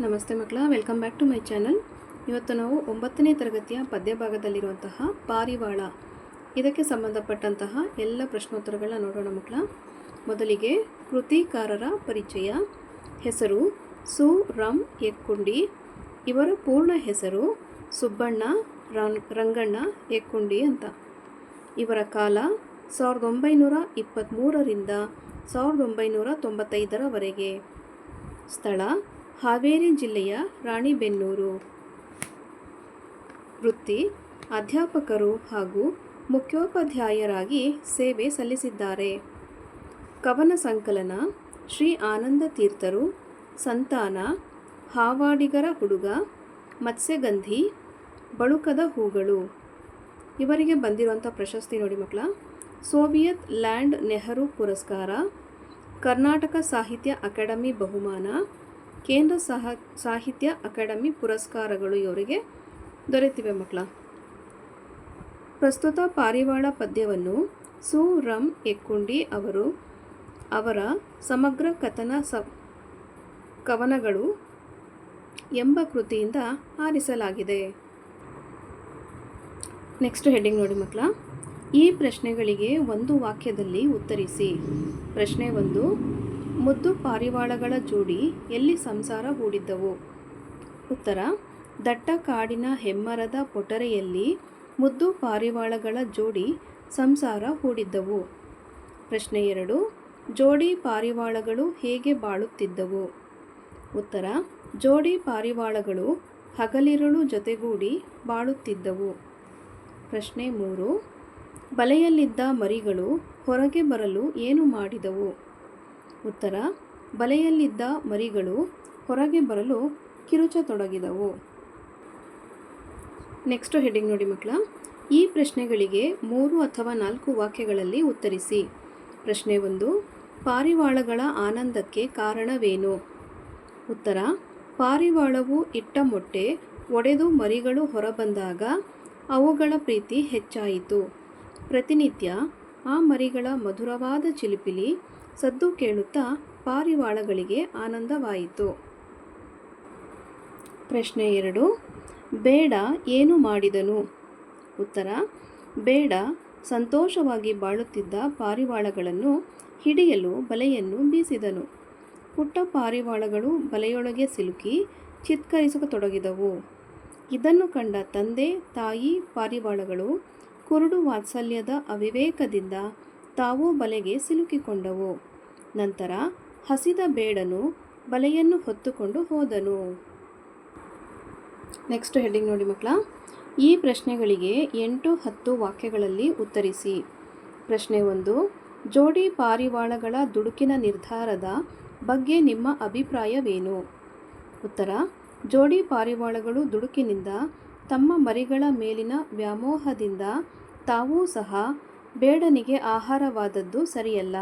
ನಮಸ್ತೆ ಮಕ್ಕಳ welcome back to my channel ಇವತ್ತು ನಾವು ಒಂಬತ್ತನೇ ತರಗತಿಯ ಪದ್ಯ ಭಾಗದಲ್ಲಿರುವಂತಹ ಪಾರಿವಾಳ. ಇದಕ್ಕೆ ಸಂಬಂಧಪಟ್ಟಂತಹ ಎಲ್ಲ ಪ್ರಶ್ನೋತ್ತರಗಳನ್ನ ನೋಡೋಣ ಮಕ್ಕಳ. ಮೊದಲಿಗೆ ಕೃತಿಕಾರರ ಪರಿಚಯ. ಹೆಸರು ಸು ರಮ್ ಎಕ್ಕುಂಡಿ ಇವರ ಪೂರ್ಣ ಹೆಸರು ಸುಬ್ಬಣ್ಣ ರಂಗಣ್ಣ ಎಕ್ಕುಂಡಿ ಅಂತ. ಇವರ ಕಾಲ ಸಾವಿರದ ಒಂಬೈನೂರ ಇಪ್ಪತ್ತ್ಮೂರರಿಂದ ಸಾವಿರದ ಒಂಬೈನೂರ ತೊಂಬತ್ತೈದರವರೆಗೆ. ಸ್ಥಳ ಹಾವೇರಿ ಜಿಲ್ಲೆಯ ರಾಣಿಬೆನ್ನೂರು ವೃತ್ತಿ ಅಧ್ಯಾಪಕರು ಹಾಗೂ ಮುಖ್ಯೋಪಾಧ್ಯಾಯರಾಗಿ ಸೇವೆ ಸಲ್ಲಿಸಿದ್ದಾರೆ. ಕವನ ಸಂಕಲನ, ಶ್ರೀ ಆನಂದ ತೀರ್ಥರು, ಸಂತಾನ, ಹಾವಾಡಿಗರ ಹುಡುಗ, ಮತ್ಸ್ಯಗಂಧಿ, ಬಳುಕದ ಹೂಗಳು. ಇವರಿಗೆ ಬಂದಿರುವಂಥ ಪ್ರಶಸ್ತಿ ನೋಡಿ ಮಕ್ಕಳ, ಸೋವಿಯತ್ ಲ್ಯಾಂಡ್ ನೆಹರು ಪುರಸ್ಕಾರ, ಕರ್ನಾಟಕ ಸಾಹಿತ್ಯ ಅಕಾಡೆಮಿ ಬಹುಮಾನ ಕೇಂದ್ರ ಸಹ, ಸಾಹಿತ್ಯ ಅಕಾಡೆಮಿ ಪುರಸ್ಕಾರಗಳು ಇವರಿಗೆ ದೊರೆತಿವೆ ಮಕ್ಕಳ. ಪ್ರಸ್ತುತ ಪಾರಿವಾಳ ಪದ್ಯವನ್ನು ಸು. ರಂ. ಎಕ್ಕುಂಡಿ ಅವರು ಅವರ ಸಮಗ್ರ ಕಥನ ಸ, ಕವನಗಳು ಎಂಬ ಕೃತಿಯಿಂದ ಆರಿಸಲಾಗಿದೆ. ನೆಕ್ಸ್ಟ್ ಹೆಡ್ಡಿಂಗ್ ನೋಡಿ ಮಕ್ಕಳ. ಈ ಪ್ರಶ್ನೆಗಳಿಗೆ ಒಂದು ವಾಕ್ಯದಲ್ಲಿ ಉತ್ತರಿಸಿ. ಪ್ರಶ್ನೆ ಒಂದು ಮುದ್ದು ಪಾರಿವಾಳಗಳ ಜೋಡಿ ಎಲ್ಲಿ ಸಂಸಾರ ಹೂಡಿದ್ದವು? ಉತ್ತರ, ದಟ್ಟ ಕಾಡಿನ ಹೆಮ್ಮರದ ಪೊಟರೆಯಲ್ಲಿ ಮುದ್ದು ಪಾರಿವಾಳಗಳ ಜೋಡಿ ಸಂಸಾರ ಹೂಡಿದ್ದವು. ಪ್ರಶ್ನೆ ಎರಡು, ಜೋಡಿ ಪಾರಿವಾಳಗಳು ಹೇಗೆ ಬಾಳುತ್ತಿದ್ದವು? ಉತ್ತರ, ಜೋಡಿ ಪಾರಿವಾಳಗಳು ಹಗಲಿರುಳು ಜೊತೆಗೂಡಿ ಬಾಳುತ್ತಿದ್ದವು. ಪ್ರಶ್ನೆ ಮೂರು, ಬಲೆಯಲ್ಲಿದ್ದ ಮರಿಗಳು ಹೊರಗೆ ಬರಲು ಏನು ಮಾಡಿದವು? ಉತ್ತರ, ಬಲೆಯಲ್ಲಿದ್ದ ಮರಿಗಳು ಹೊರಗೆ ಬರಲು ಕಿರುಚತೊಡಗಿದವು. ನೆಕ್ಸ್ಟ್ ಹೆಡಿಂಗ್ ನೋಡಿ ಮಕ್ಕಳ. ಈ ಪ್ರಶ್ನೆಗಳಿಗೆ ಮೂರು ಅಥವಾ ನಾಲ್ಕು ವಾಕ್ಯಗಳಲ್ಲಿ ಉತ್ತರಿಸಿ. ಪ್ರಶ್ನೆ ಒಂದು, ಪಾರಿವಾಳಗಳ ಆನಂದಕ್ಕೆ ಕಾರಣವೇನು? ಉತ್ತರ, ಪಾರಿವಾಳವು ಇಟ್ಟ ಮೊಟ್ಟೆ ಒಡೆದು ಮರಿಗಳು ಹೊರಬಂದಾಗ ಅವುಗಳ ಪ್ರೀತಿ ಹೆಚ್ಚಾಯಿತು. ಪ್ರತಿನಿತ್ಯ ಆ ಮರಿಗಳ ಮಧುರವಾದ ಚಿಲಿಪಿಲಿ ಸದ್ದು ಕೇಳುತ್ತಾ ಪಾರಿವಾಳಗಳಿಗೆ ಆನಂದವಾಯಿತು. ಪ್ರಶ್ನೆ ಎರಡು, ಬೇಡ ಏನು ಮಾಡಿದನು? ಉತ್ತರ, ಬೇಡ ಸಂತೋಷವಾಗಿ ಬಾಳುತ್ತಿದ್ದ ಪಾರಿವಾಳಗಳನ್ನು ಹಿಡಿಯಲು ಬಲೆಯನ್ನು ಬೀಸಿದನು. ಪುಟ್ಟ ಪಾರಿವಾಳಗಳು ಬಲೆಯೊಳಗೆ ಸಿಲುಕಿ ಚಿತ್ಕರಿಸತೊಡಗಿದವು. ಇದನ್ನು ಕಂಡ ತಂದೆ, ತಾಯಿ, ಪಾರಿವಾಳಗಳು ಕುರುಡು ವಾತ್ಸಲ್ಯದ ಅವಿವೇಕದಿಂದ ತಾವೂ ಬಲೆಗೆ ಸಿಲುಕಿಕೊಂಡವು. ನಂತರ ಹಸಿದ ಬೇಡನು ಬಲೆಯನ್ನು ಹೊತ್ತುಕೊಂಡು ಹೋದನು. ನೆಕ್ಸ್ಟ್ ಹೆಡ್ಡಿಂಗ್ ನೋಡಿ ಮಕ್ಕಳ. ಈ ಪ್ರಶ್ನೆಗಳಿಗೆ ಎಂಟು ಹತ್ತು ವಾಕ್ಯಗಳಲ್ಲಿ ಉತ್ತರಿಸಿ. ಪ್ರಶ್ನೆ ಒಂದು, ಜೋಡಿ ಪಾರಿವಾಳಗಳ ದುಡುಕಿನ ನಿರ್ಧಾರದ ಬಗ್ಗೆ ನಿಮ್ಮ ಅಭಿಪ್ರಾಯವೇನು? ಉತ್ತರ, ಜೋಡಿ ಪಾರಿವಾಳಗಳು ದುಡುಕಿನಿಂದ ತಮ್ಮ ಮರಿಗಳ ಮೇಲಿನ ವ್ಯಾಮೋಹದಿಂದ ತಾವೂ ಸಹ ಬೇಡನಿಗೆ ಆಹಾರವಾದದ್ದು ಸರಿಯಲ್ಲ.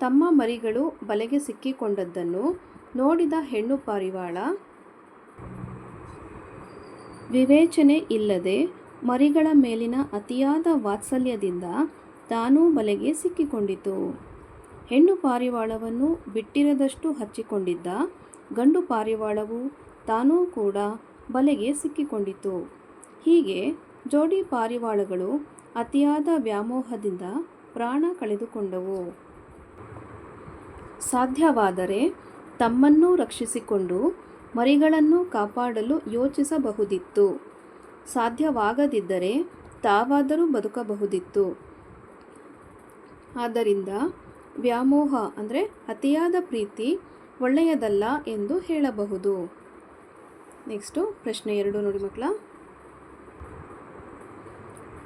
ತಮ್ಮ ಮರಿಗಳು ಬಲೆಗೆ ಸಿಕ್ಕಿಕೊಂಡದ್ದನ್ನು ನೋಡಿದ ಹೆಣ್ಣು ಪಾರಿವಾಳ, ವಿವೇಚನೆ ಇಲ್ಲದೆ ಮರಿಗಳ ಮೇಲಿನ ಅತಿಯಾದ ವಾತ್ಸಲ್ಯದಿಂದ ತಾನೂ ಬಲೆಗೆ ಸಿಕ್ಕಿಕೊಂಡಿತು. ಹೆಣ್ಣು ಪಾರಿವಾಳವನ್ನು ಬಿಟ್ಟಿರದಷ್ಟು ಹಚ್ಚಿಕೊಂಡಿದ್ದ ಗಂಡು ಪಾರಿವಾಳವು ತಾನೂ ಕೂಡ ಬಲೆಗೆ ಸಿಕ್ಕಿಕೊಂಡಿತು. ಹೀಗೆ ಜೋಡಿ ಪಾರಿವಾಳಗಳು ಅತಿಯಾದ ವ್ಯಾಮೋಹದಿಂದ ಪ್ರಾಣ ಕಳೆದುಕೊಂಡವು. ಸಾಧ್ಯವಾದರೆ ತಮ್ಮನ್ನೂ ರಕ್ಷಿಸಿಕೊಂಡು ಮರಿಗಳನ್ನು ಕಾಪಾಡಲು ಯೋಚಿಸಬಹುದಿತ್ತು. ಸಾಧ್ಯವಾಗದಿದ್ದರೆ ತಾವಾದರೂ ಬದುಕಬಹುದಿತ್ತು. ಆದ್ದರಿಂದ ವ್ಯಾಮೋಹ ಅಂದರೆ ಅತಿಯಾದ ಪ್ರೀತಿ ಒಳ್ಳೆಯದಲ್ಲ ಎಂದು ಹೇಳಬಹುದು. ನೆಕ್ಸ್ಟು ಪ್ರಶ್ನೆ ಎರಡು ನೋಡಿ ಮಕ್ಕಳ.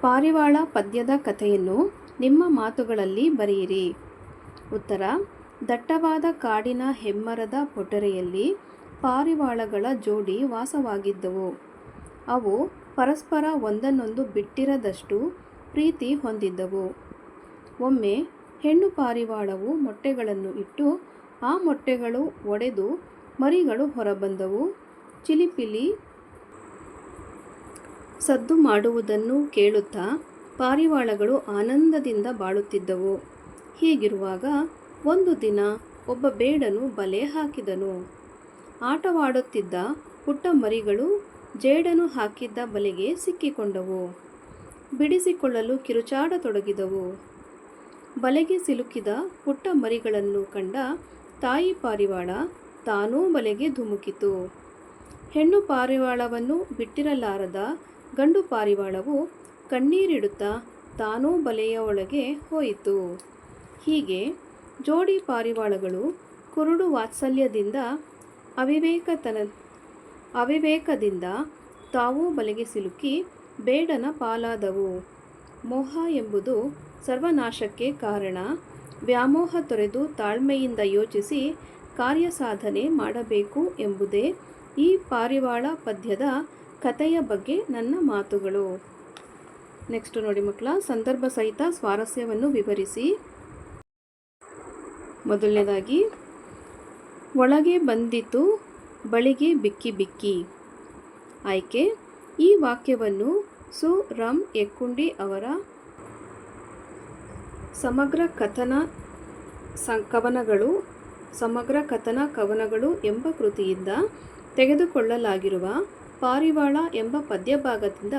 ಪಾರಿವಾಳ ಪದ್ಯದ ಕಥೆಯನ್ನು ನಿಮ್ಮ ಮಾತುಗಳಲ್ಲಿ ಬರೆಯಿರಿ. ಉತ್ತರ, ದಟ್ಟವಾದ ಕಾಡಿನ ಹೆಮ್ಮರದ ಪೊಟರೆಯಲ್ಲಿ ಪಾರಿವಾಳಗಳ ಜೋಡಿ ವಾಸವಾಗಿದ್ದವು. ಅವು ಪರಸ್ಪರ ಒಂದನ್ನೊಂದು ಬಿಟ್ಟಿರದಷ್ಟು ಪ್ರೀತಿ ಹೊಂದಿದ್ದವು. ಒಮ್ಮೆ ಹೆಣ್ಣು ಪಾರಿವಾಳವು ಮೊಟ್ಟೆಗಳನ್ನು ಇಟ್ಟು ಆ ಮೊಟ್ಟೆಗಳು ಒಡೆದು ಮರಿಗಳು ಹೊರಬಂದವು. ಚಿಲಿಪಿಲಿ ಸದ್ದು ಮಾಡುವುದನ್ನು ಕೇಳುತ್ತಾ ಪಾರಿವಾಳಗಳು ಆನಂದದಿಂದ ಬಾಳುತ್ತಿದ್ದವು. ಹೀಗಿರುವಾಗ ಒಂದು ದಿನ ಒಬ್ಬ ಬೇಡನು ಬಲೆ ಹಾಕಿದನು. ಆಟವಾಡುತ್ತಿದ್ದ ಪುಟ್ಟ ಮರಿಗಳು ಜೇಡನು ಹಾಕಿದ್ದ ಬಲೆಗೆ ಸಿಕ್ಕಿಕೊಂಡವು. ಬಿಡಿಸಿಕೊಳ್ಳಲು ಕಿರುಚಾಡತೊಡಗಿದವು. ಬಲೆಗೆ ಸಿಲುಕಿದ ಪುಟ್ಟ ಮರಿಗಳನ್ನು ಕಂಡ ತಾಯಿ ಪಾರಿವಾಳ ತಾನೂ ಬಲೆಗೆ ಧುಮುಕಿತು. ಹೆಣ್ಣು ಪಾರಿವಾಳವನ್ನು ಬಿಟ್ಟಿರಲಾರದ ಗಂಡು ಪಾರಿವಾಳವು ಕಣ್ಣೀರಿಡುತ್ತಾ ತಾನೂ ಬಲೆಯ ಒಳಗೆ ಹೋಯಿತು. ಹೀಗೆ ಜೋಡಿ ಪಾರಿವಾಳಗಳು ಕುರುಡು ವಾತ್ಸಲ್ಯದಿಂದ ಅವಿವೇಕತನ, ಅವಿವೇಕದಿಂದ ತಾವೂ ಬಲೆಗೆ ಸಿಲುಕಿ ಬೇಡನ ಪಾಲಾದವು. ಮೋಹ ಎಂಬುದು ಸರ್ವನಾಶಕ್ಕೆ ಕಾರಣ. ವ್ಯಾಮೋಹ ತೊರೆದು ತಾಳ್ಮೆಯಿಂದ ಯೋಚಿಸಿ ಕಾರ್ಯಸಾಧನೆ ಮಾಡಬೇಕು ಎಂಬುದೇ ಈ ಪಾರಿವಾಳ ಪದ್ಯದ ಕಥೆಯ ಬಗ್ಗೆ ನನ್ನ ಮಾತುಗಳು. ನೆಕ್ಸ್ಟ್ ನೋಡಿ ಮಕ್ಕಳ, ಸಂದರ್ಭ ಸಹಿತ ಸ್ವಾರಸ್ಯವನ್ನು ವಿವರಿಸಿ. ಮೊದಲನೇದಾಗಿ, ಒಳಗೆ ಬಂದಿತು, ಬಳಿಗೆ ಬಿಕ್ಕಿ ಬಿಕ್ಕಿ. ಆಯ್ಕೆ, ಈ ವಾಕ್ಯವನ್ನು ಸು ರಮ್ ಎಕ್ಕುಂಡಿ ಅವರ ಸಮಗ್ರ ಕಥನ ಸ ಕವನಗಳು ಸಮಗ್ರ ಕಥನ ಕವನಗಳು ಎಂಬ ಕೃತಿಯಿಂದ ತೆಗೆದುಕೊಳ್ಳಲಾಗಿರುವ ಪಾರಿವಾಳ ಎಂಬ ಪದ್ಯಭಾಗದಿಂದ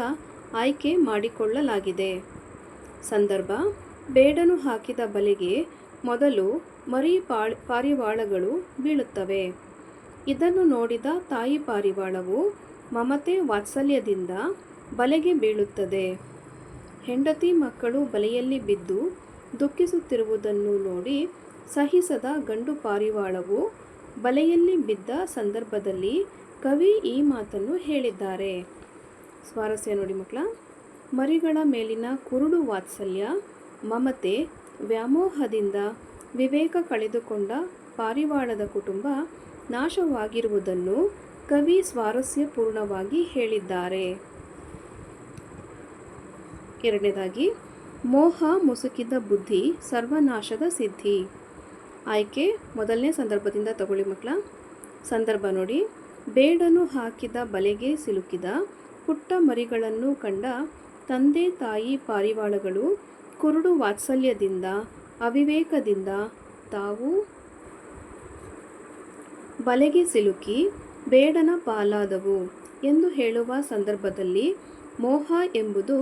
ಆಯ್ಕೆ ಮಾಡಿಕೊಳ್ಳಲಾಗಿದೆ. ಸಂದರ್ಭ, ಬೇಡನು ಹಾಕಿದ ಬಲೆಗೆ ಮೊದಲು ಮರಿ ಪಾರಿವಾಳಗಳು ಬೀಳುತ್ತವೆ. ಇದನ್ನು ನೋಡಿದ ತಾಯಿ ಪಾರಿವಾಳವು ಮಮತೆ ವಾತ್ಸಲ್ಯದಿಂದ ಬಲೆಗೆ ಬೀಳುತ್ತದೆ. ಹೆಂಡತಿ ಮಕ್ಕಳು ಬಲೆಯಲ್ಲಿ ಬಿದ್ದು ದುಃಖಿಸುತ್ತಿರುವುದನ್ನು ನೋಡಿ ಸಹಿಸದ ಗಂಡು ಪಾರಿವಾಳವು ಬಲೆಯಲ್ಲಿ ಬಿದ್ದ ಸಂದರ್ಭದಲ್ಲಿ ಕವಿ ಈ ಮಾತನ್ನು ಹೇಳಿದ್ದಾರೆ. ಸ್ವಾರಸ್ಯ ನೋಡಿ ಮಕ್ಕಳ, ಮರಿಗಳ ಮೇಲಿನ ಕುರುಡು ವಾತ್ಸಲ್ಯ, ಮಮತೆ, ವ್ಯಾಮೋಹದಿಂದ ವಿವೇಕ ಕಳೆದುಕೊಂಡ ಪಾರಿವಾಳದ ಕುಟುಂಬ ನಾಶವಾಗಿರುವುದನ್ನು ಕವಿ ಸ್ವಾರಸ್ಯಪೂರ್ಣವಾಗಿ ಹೇಳಿದ್ದಾರೆ. ಎರಡನೇದಾಗಿ, ಮೋಹ ಮುಸುಕಿದ ಬುದ್ಧಿ ಸರ್ವನಾಶದ ಸಿದ್ಧಿ. ಆಯ್ಕೆ ಮೊದಲನೇ ಸಂದರ್ಭದಿಂದ ತಗೊಳ್ಳಿ ಮಕ್ಕಳ. ಸಂದರ್ಭ ನೋಡಿ. ಬೇಡನು ಹಾಕಿದ ಬಲೆಗೆ ಸಿಲುಕಿದ, ಪುಟ್ಟ ಮರಿಗಳನ್ನು ಕಂಡ ತಂದೆ ತಾಯಿ ಪಾರಿವಾಳಗಳು ಕುರುಡು ವಾತ್ಸಲ್ಯದಿಂದ, ಅವಿವೇಕದಿಂದ ತಾವು ಬಲೆಗೆ ಸಿಲುಕಿ, ಬೇಡನ ಪಾಲಾದವು ಎಂದು ಹೇಳುವ ಸಂದರ್ಭದಲ್ಲಿ ಮೋಹ ಎಂಬುದು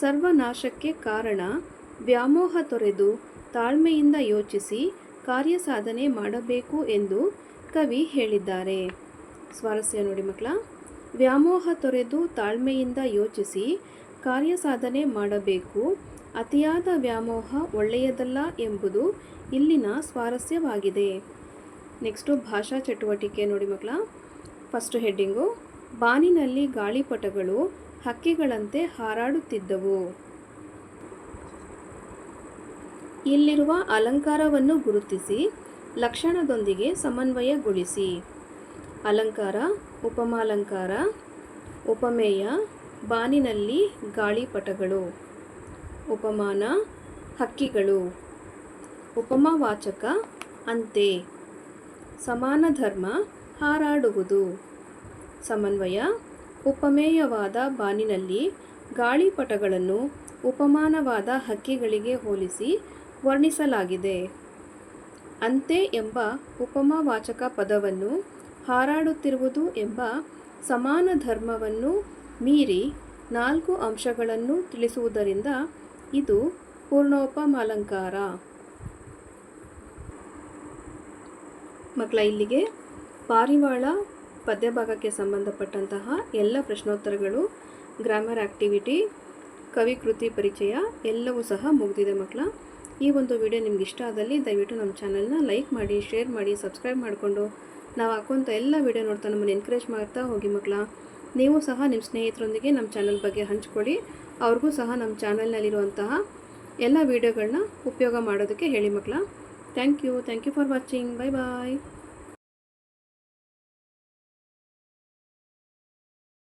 ಸರ್ವನಾಶಕ್ಕೆ ಕಾರಣ, ವ್ಯಾಮೋಹ ತೊರೆದು ತಾಳ್ಮೆಯಿಂದ ಯೋಚಿಸಿ ಕಾರ್ಯಸಾಧನೆ ಮಾಡಬೇಕು ಎಂದು ಕವಿ ಹೇಳಿದ್ದಾರೆ. ಸ್ವಾರಸ್ಯ ನೋಡಿ ಮಕ್ಕಳ. ವ್ಯಾಮೋಹ ತೊರೆದು ತಾಳ್ಮೆಯಿಂದ ಯೋಚಿಸಿ ಕಾರ್ಯ ಸಾಧನೆ ಮಾಡಬೇಕು. ಅತಿಯಾದ ವ್ಯಾಮೋಹ ಒಳ್ಳೆಯದಲ್ಲ ಎಂಬುದು ಇಲ್ಲಿನ ಸ್ವಾರಸ್ಯವಾಗಿದೆ. ನೆಕ್ಸ್ಟು ಭಾಷಾ ಚಟುವಟಿಕೆ ನೋಡಿ ಮಕ್ಕಳ. ಫಸ್ಟ್ ಹೆಡ್ಡಿಂಗು, ಬಾನಿನಲ್ಲಿ ಗಾಳಿಪಟಗಳು ಹಕ್ಕಿಗಳಂತೆ ಹಾರಾಡುತ್ತಿದ್ದವು. ಇಲ್ಲಿರುವ ಅಲಂಕಾರವನ್ನು ಗುರುತಿಸಿ, ಲಕ್ಷಣದೊಂದಿಗೆ ಸಮನ್ವಯಗೊಳಿಸಿ. ಅಲಂಕಾರ, ಉಪಮಾಲಂಕಾರ, ಉಪಮೇಯ, ಬಾನಿನಲ್ಲಿ ಗಾಳಿಪಟಗಳು. ಉಪಮಾನ, ಹಕ್ಕಿಗಳು. ಉಪಮಾವಾಚಕ, ಅಂತೆ. ಸಮಾನ ಧರ್ಮ, ಹಾರಾಡುವುದು. ಸಮನ್ವಯ, ಉಪಮೇಯವಾದ ಬಾನಿನಲ್ಲಿ ಗಾಳಿಪಟಗಳನ್ನು ಉಪಮಾನವಾದ ಹಕ್ಕಿಗಳಿಗೆ ಹೋಲಿಸಿ ವರ್ಣಿಸಲಾಗಿದೆ. ಅಂತೆ ಎಂಬ ಉಪಮಾವಾಚಕ ಪದವನ್ನು ಹಾರಾಡುತ್ತಿರುವುದು ಎಂಬ ಸಮಾನ ಧರ್ಮವನ್ನು ಮೀರಿ ನಾಲ್ಕು ಅಂಶಗಳನ್ನು ತಿಳಿಸುವುದರಿಂದ ಇದು ಪೂರ್ಣೋಪಮಾಲಂಕಾರ. ಮಕ್ಕಳ, ಇಲ್ಲಿಗೆ ಪಾರಿವಾಳ ಪದ್ಯಭಾಗಕ್ಕೆ ಸಂಬಂಧಪಟ್ಟಂತಹ ಎಲ್ಲ ಪ್ರಶ್ನೋತ್ತರಗಳು ಗ್ರಾಮರ್ ಆ್ಯಕ್ಟಿವಿಟಿ ಕವಿಕೃತಿ ಪರಿಚಯ ಎಲ್ಲವೂ ಸಹ ಮುಗಿದಿದೆ ಮಕ್ಕಳ. ಈ ಒಂದು ವಿಡಿಯೋ ನಿಮ್ಗೆ ಇಷ್ಟ ಆದಲ್ಲಿ ದಯವಿಟ್ಟು ನಮ್ಮ ಚಾನಲ್ನ ಲೈಕ್ ಮಾಡಿ ಶೇರ್ ಮಾಡಿ ಸಬ್ಸ್ಕ್ರೈಬ್ ಮಾಡಿಕೊಂಡು ನಾವು ಹಾಕುವಂಥ ಎಲ್ಲ ವಿಡಿಯೋ ನೋಡ್ತಾ ನಮ್ಮನ್ನು ಎನ್ಕರೇಜ್ ಮಾಡ್ತಾ ಹೋಗಿ ಮಕ್ಕಳ ನೀವು ಸಹ ನಿಮ್ಮ ಸ್ನೇಹಿತರೊಂದಿಗೆ ನಮ್ಮ ಚಾನಲ್ ಬಗ್ಗೆ ಹಂಚ್ಕೊಳ್ಳಿ ಅವ್ರಿಗೂ ಸಹ ನಮ್ಮ ಚಾನಲ್ನಲ್ಲಿರುವಂತಹ ಎಲ್ಲ ವೀಡಿಯೋಗಳನ್ನ ಉಪಯೋಗ ಮಾಡೋದಕ್ಕೆ ಹೇಳಿ ಮಕ್ಕಳ thank you thank you for watching bye bye